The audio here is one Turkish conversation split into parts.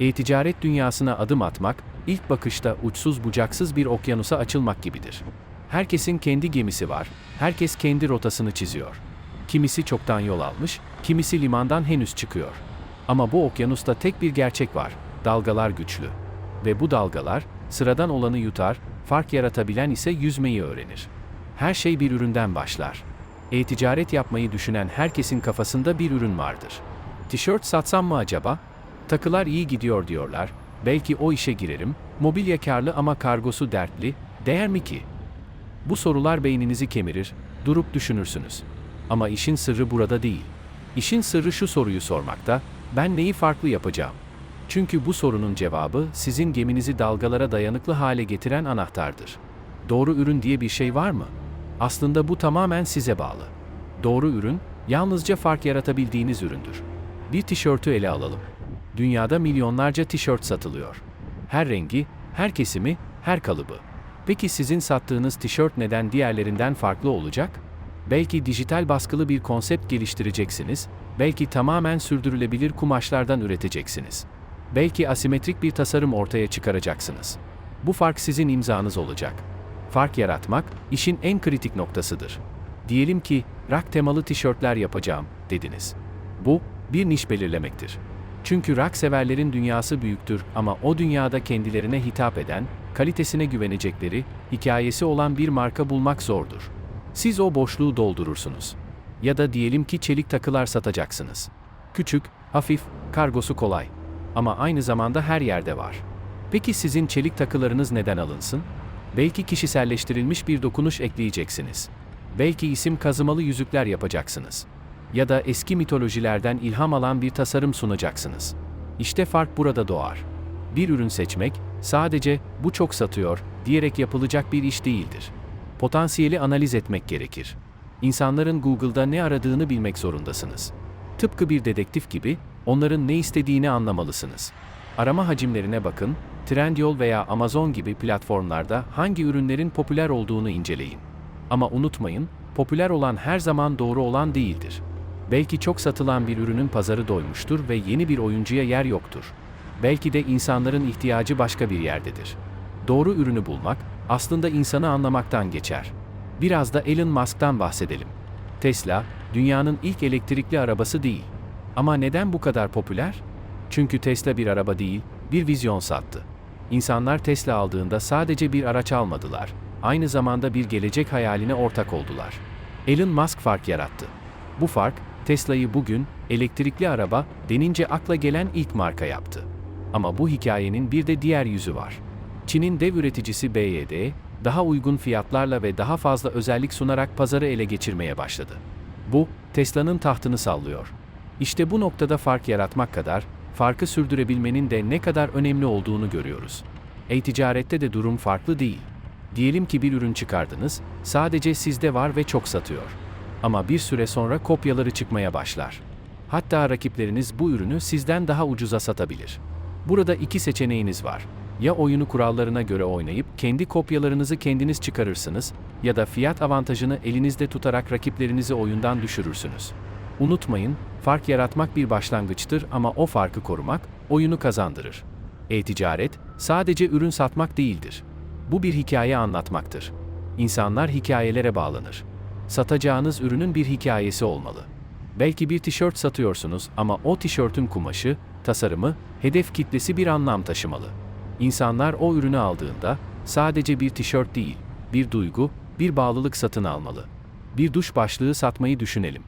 E-ticaret dünyasına adım atmak, ilk bakışta uçsuz bucaksız bir okyanusa açılmak gibidir. Herkesin kendi gemisi var, herkes kendi rotasını çiziyor. Kimisi çoktan yol almış, kimisi limandan henüz çıkıyor. Ama bu okyanusta tek bir gerçek var, dalgalar güçlü. Ve bu dalgalar, sıradan olanı yutar, fark yaratabilen ise yüzmeyi öğrenir. Her şey bir üründen başlar. E-ticaret yapmayı düşünen herkesin kafasında bir ürün vardır. Tişört satsam mı acaba? Takılar iyi gidiyor diyorlar. Belki o işe girerim. Mobilya karlı ama kargosu dertli. Değer mi ki? Bu sorular beyninizi kemirir, durup düşünürsünüz. Ama işin sırrı burada değil. İşin sırrı şu soruyu sormakta, ben neyi farklı yapacağım? Çünkü bu sorunun cevabı sizin geminizi dalgalara dayanıklı hale getiren anahtardır. Doğru ürün diye bir şey var mı? Aslında bu tamamen size bağlı. Doğru ürün, yalnızca fark yaratabildiğiniz üründür. Bir tişörtü ele alalım. Dünyada milyonlarca tişört satılıyor. Her rengi, her kesimi, her kalıbı. Peki sizin sattığınız tişört neden diğerlerinden farklı olacak? Belki dijital baskılı bir konsept geliştireceksiniz, belki tamamen sürdürülebilir kumaşlardan üreteceksiniz. Belki asimetrik bir tasarım ortaya çıkaracaksınız. Bu fark sizin imzanız olacak. Fark yaratmak, işin en kritik noktasıdır. Diyelim ki, rock temalı tişörtler yapacağım, dediniz. Bu, bir niş belirlemektir. Çünkü rock severlerin dünyası büyüktür ama o dünyada kendilerine hitap eden, kalitesine güvenecekleri, hikayesi olan bir marka bulmak zordur. Siz o boşluğu doldurursunuz. Ya da diyelim ki çelik takılar satacaksınız. Küçük, hafif, kargosu kolay. Ama aynı zamanda her yerde var. Peki sizin çelik takılarınız neden alınsın? Belki kişiselleştirilmiş bir dokunuş ekleyeceksiniz. Belki isim kazımalı yüzükler yapacaksınız. Ya da eski mitolojilerden ilham alan bir tasarım sunacaksınız. İşte fark burada doğar. Bir ürün seçmek, sadece bu çok satıyor diyerek yapılacak bir iş değildir. Potansiyeli analiz etmek gerekir. İnsanların Google'da ne aradığını bilmek zorundasınız. Tıpkı bir dedektif gibi, onların ne istediğini anlamalısınız. Arama hacimlerine bakın, Trendyol veya Amazon gibi platformlarda hangi ürünlerin popüler olduğunu inceleyin. Ama unutmayın, popüler olan her zaman doğru olan değildir. Belki çok satılan bir ürünün pazarı doymuştur ve yeni bir oyuncuya yer yoktur. Belki de insanların ihtiyacı başka bir yerdedir. Doğru ürünü bulmak, aslında insanı anlamaktan geçer. Biraz da Elon Musk'tan bahsedelim. Tesla, dünyanın ilk elektrikli arabası değil. Ama neden bu kadar popüler? Çünkü Tesla bir araba değil, bir vizyon sattı. İnsanlar Tesla aldığında sadece bir araç almadılar, aynı zamanda bir gelecek hayaline ortak oldular. Elon Musk fark yarattı. Bu fark, Tesla'yı bugün, elektrikli araba denince akla gelen ilk marka yaptı. Ama bu hikayenin bir de diğer yüzü var. Çin'in dev üreticisi BYD, daha uygun fiyatlarla ve daha fazla özellik sunarak pazarı ele geçirmeye başladı. Bu, Tesla'nın tahtını sallıyor. İşte bu noktada fark yaratmak kadar, farkı sürdürebilmenin de ne kadar önemli olduğunu görüyoruz. E-ticarette de durum farklı değil. Diyelim ki bir ürün çıkardınız, sadece sizde var ve çok satıyor. Ama bir süre sonra kopyaları çıkmaya başlar. Hatta rakipleriniz bu ürünü sizden daha ucuza satabilir. Burada iki seçeneğiniz var. Ya oyunu kurallarına göre oynayıp kendi kopyalarınızı kendiniz çıkarırsınız ya da fiyat avantajını elinizde tutarak rakiplerinizi oyundan düşürürsünüz. Unutmayın, fark yaratmak bir başlangıçtır ama o farkı korumak oyunu kazandırır. E-ticaret sadece ürün satmak değildir. Bu bir hikaye anlatmaktır. İnsanlar hikayelere bağlanır. Satacağınız ürünün bir hikayesi olmalı. Belki bir tişört satıyorsunuz ama o tişörtün kumaşı, tasarımı, hedef kitlesi bir anlam taşımalı. İnsanlar o ürünü aldığında sadece bir tişört değil, bir duygu, bir bağlılık satın almalı. Bir duş başlığı satmayı düşünelim.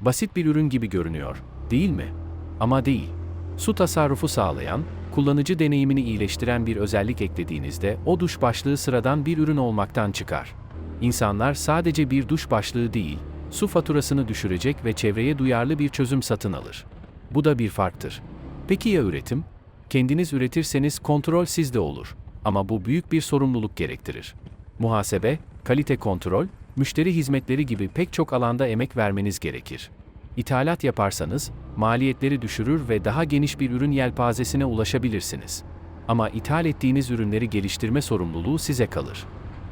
Basit bir ürün gibi görünüyor, değil mi? Ama değil. Su tasarrufu sağlayan, kullanıcı deneyimini iyileştiren bir özellik eklediğinizde o duş başlığı sıradan bir ürün olmaktan çıkar. İnsanlar sadece bir duş başlığı değil, su faturasını düşürecek ve çevreye duyarlı bir çözüm satın alır. Bu da bir farktır. Peki ya üretim? Kendiniz üretirseniz kontrol sizde olur. Ama bu büyük bir sorumluluk gerektirir. Muhasebe, kalite kontrol, müşteri hizmetleri gibi pek çok alanda emek vermeniz gerekir. İthalat yaparsanız, maliyetleri düşürür ve daha geniş bir ürün yelpazesine ulaşabilirsiniz. Ama ithal ettiğiniz ürünleri geliştirme sorumluluğu size kalır.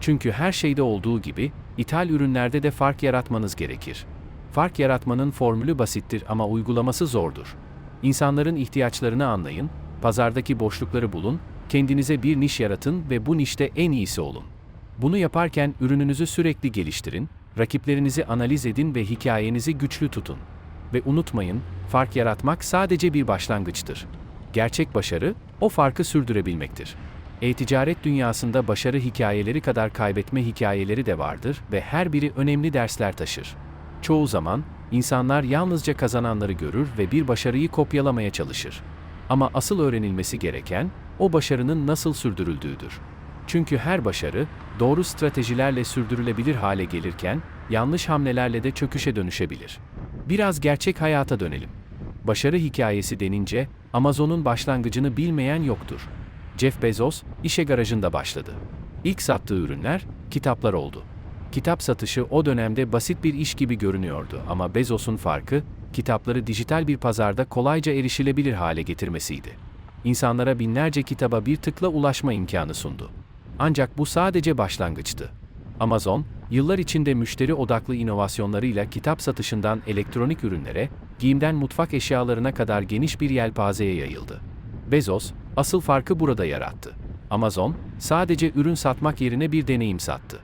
Çünkü her şeyde olduğu gibi, ithal ürünlerde de fark yaratmanız gerekir. Fark yaratmanın formülü basittir ama uygulaması zordur. İnsanların ihtiyaçlarını anlayın, Pazardaki boşlukları bulun, kendinize bir niş yaratın ve bu nişte en iyisi olun. Bunu yaparken ürününüzü sürekli geliştirin, rakiplerinizi analiz edin ve hikayenizi güçlü tutun. Ve unutmayın, fark yaratmak sadece bir başlangıçtır. Gerçek başarı, o farkı sürdürebilmektir. E-ticaret dünyasında başarı hikayeleri kadar kaybetme hikayeleri de vardır ve her biri önemli dersler taşır. Çoğu zaman, insanlar yalnızca kazananları görür ve bir başarıyı kopyalamaya çalışır. Ama asıl öğrenilmesi gereken, o başarının nasıl sürdürüldüğüdür. Çünkü her başarı, doğru stratejilerle sürdürülebilir hale gelirken, yanlış hamlelerle de çöküşe dönüşebilir. Biraz gerçek hayata dönelim. Başarı hikayesi denince, Amazon'un başlangıcını bilmeyen yoktur. Jeff Bezos, işe garajında başladı. İlk sattığı ürünler, kitaplar oldu. Kitap satışı o dönemde basit bir iş gibi görünüyordu ama Bezos'un farkı, kitapları dijital bir pazarda kolayca erişilebilir hale getirmesiydi. İnsanlara binlerce kitaba bir tıkla ulaşma imkanı sundu. Ancak bu sadece başlangıçtı. Amazon, yıllar içinde müşteri odaklı inovasyonlarıyla kitap satışından elektronik ürünlere, giyimden mutfak eşyalarına kadar geniş bir yelpazeye yayıldı. Bezos, asıl farkı burada yarattı. Amazon, sadece ürün satmak yerine bir deneyim sattı.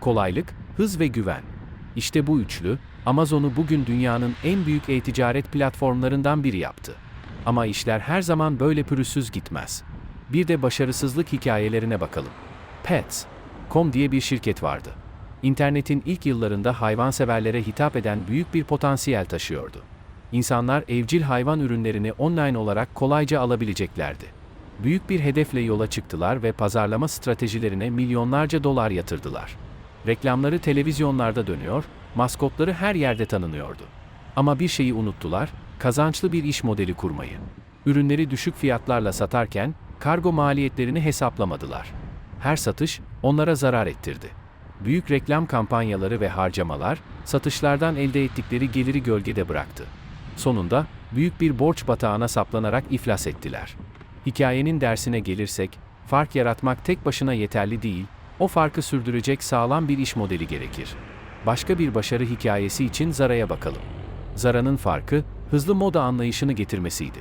Kolaylık, hız ve güven. İşte bu üçlü, Amazon'u bugün dünyanın en büyük e-ticaret platformlarından biri yaptı. Ama işler her zaman böyle pürüzsüz gitmez. Bir de başarısızlık hikayelerine bakalım. Pets.com diye bir şirket vardı. İnternetin ilk yıllarında hayvanseverlere hitap eden büyük bir potansiyel taşıyordu. İnsanlar evcil hayvan ürünlerini online olarak kolayca alabileceklerdi. Büyük bir hedefle yola çıktılar ve pazarlama stratejilerine milyonlarca dolar yatırdılar. Reklamları televizyonlarda dönüyor, maskotları her yerde tanınıyordu. Ama bir şeyi unuttular, kazançlı bir iş modeli kurmayı. Ürünleri düşük fiyatlarla satarken kargo maliyetlerini hesaplamadılar. Her satış onlara zarar ettirdi. Büyük reklam kampanyaları ve harcamalar satışlardan elde ettikleri geliri gölgede bıraktı. Sonunda büyük bir borç batağına saplanarak iflas ettiler. Hikayenin dersine gelirsek, fark yaratmak tek başına yeterli değil, o farkı sürdürecek sağlam bir iş modeli gerekir. Başka bir başarı hikayesi için Zara'ya bakalım. Zara'nın farkı, hızlı moda anlayışını getirmesiydi.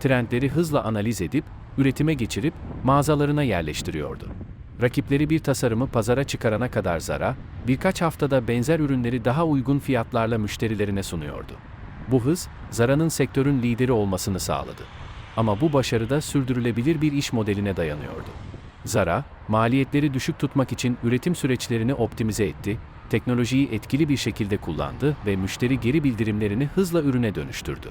Trendleri hızla analiz edip, üretime geçirip, mağazalarına yerleştiriyordu. Rakipleri bir tasarımı pazara çıkarana kadar Zara, birkaç haftada benzer ürünleri daha uygun fiyatlarla müşterilerine sunuyordu. Bu hız, Zara'nın sektörün lideri olmasını sağladı. Ama bu başarıda sürdürülebilir bir iş modeline dayanıyordu. Zara, maliyetleri düşük tutmak için üretim süreçlerini optimize etti, teknolojiyi etkili bir şekilde kullandı ve müşteri geri bildirimlerini hızla ürüne dönüştürdü.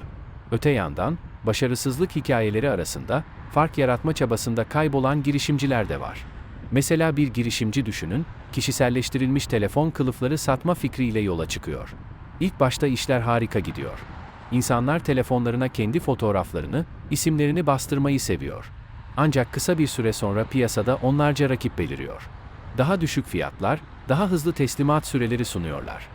Öte yandan, başarısızlık hikayeleri arasında fark yaratma çabasında kaybolan girişimciler de var. Mesela bir girişimci düşünün, kişiselleştirilmiş telefon kılıfları satma fikriyle yola çıkıyor. İlk başta işler harika gidiyor. İnsanlar telefonlarına kendi fotoğraflarını, isimlerini bastırmayı seviyor. Ancak kısa bir süre sonra piyasada onlarca rakip beliriyor. Daha düşük fiyatlar, daha hızlı teslimat süreleri sunuyorlar.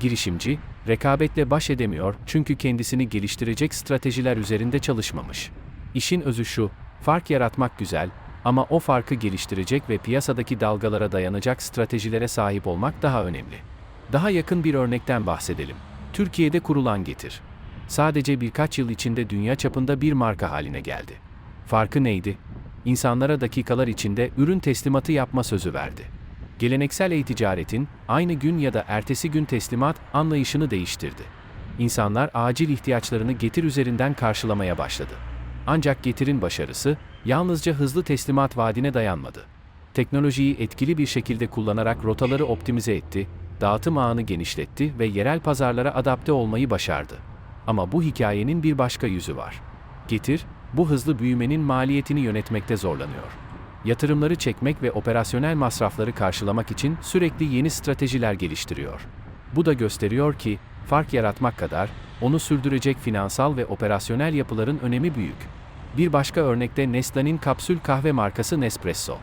Girişimci, rekabetle baş edemiyor çünkü kendisini geliştirecek stratejiler üzerinde çalışmamış. İşin özü şu, fark yaratmak güzel ama o farkı geliştirecek ve piyasadaki dalgalara dayanacak stratejilere sahip olmak daha önemli. Daha yakın bir örnekten bahsedelim. Türkiye'de kurulan Getir. Sadece birkaç yıl içinde dünya çapında bir marka haline geldi. Farkı neydi? İnsanlara dakikalar içinde ürün teslimatı yapma sözü verdi. Geleneksel e-ticaretin aynı gün ya da ertesi gün teslimat anlayışını değiştirdi. İnsanlar acil ihtiyaçlarını Getir üzerinden karşılamaya başladı. Ancak Getir'in başarısı yalnızca hızlı teslimat vaadine dayanmadı. Teknolojiyi etkili bir şekilde kullanarak rotaları optimize etti, dağıtım ağını genişletti ve yerel pazarlara adapte olmayı başardı. Ama bu hikayenin bir başka yüzü var. Getir, bu hızlı büyümenin maliyetini yönetmekte zorlanıyor. Yatırımları çekmek ve operasyonel masrafları karşılamak için sürekli yeni stratejiler geliştiriyor. Bu da gösteriyor ki, fark yaratmak kadar, onu sürdürecek finansal ve operasyonel yapıların önemi büyük. Bir başka örnekte Nestle'nin kapsül kahve markası Nespresso.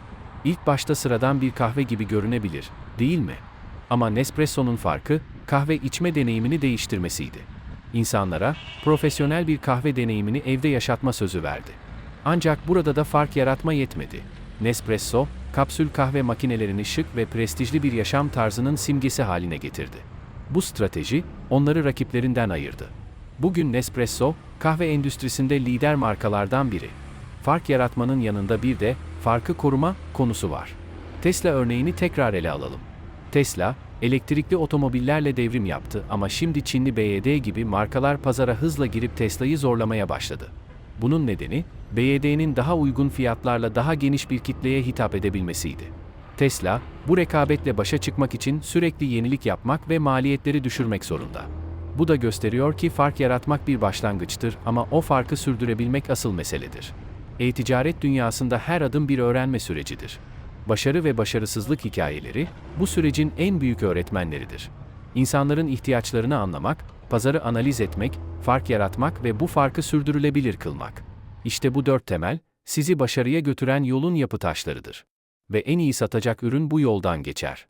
İlk başta sıradan bir kahve gibi görünebilir, değil mi? Ama Nespresso'nun farkı, kahve içme deneyimini değiştirmesiydi. İnsanlara, profesyonel bir kahve deneyimini evde yaşatma sözü verdi. Ancak burada da fark yaratma yetmedi. Nespresso, kapsül kahve makinelerini şık ve prestijli bir yaşam tarzının simgesi haline getirdi. Bu strateji, onları rakiplerinden ayırdı. Bugün Nespresso, kahve endüstrisinde lider markalardan biri. fark yaratmanın yanında bir de farkı koruma konusu var. Tesla örneğini tekrar ele alalım. Tesla, elektrikli otomobillerle devrim yaptı ama şimdi Çinli BYD gibi markalar pazara hızla girip Tesla'yı zorlamaya başladı. Bunun nedeni, BYD'nin daha uygun fiyatlarla daha geniş bir kitleye hitap edebilmesiydi. Tesla, bu rekabetle başa çıkmak için sürekli yenilik yapmak ve maliyetleri düşürmek zorunda. Bu da gösteriyor ki fark yaratmak bir başlangıçtır ama o farkı sürdürebilmek asıl meseledir. E-ticaret dünyasında her adım bir öğrenme sürecidir. Başarı ve başarısızlık hikayeleri bu sürecin en büyük öğretmenleridir. İnsanların ihtiyaçlarını anlamak, pazarı analiz etmek, fark yaratmak ve bu farkı sürdürülebilir kılmak. İşte bu dört temel, sizi başarıya götüren yolun yapı taşlarıdır. Ve en iyi satacak ürün bu yoldan geçer.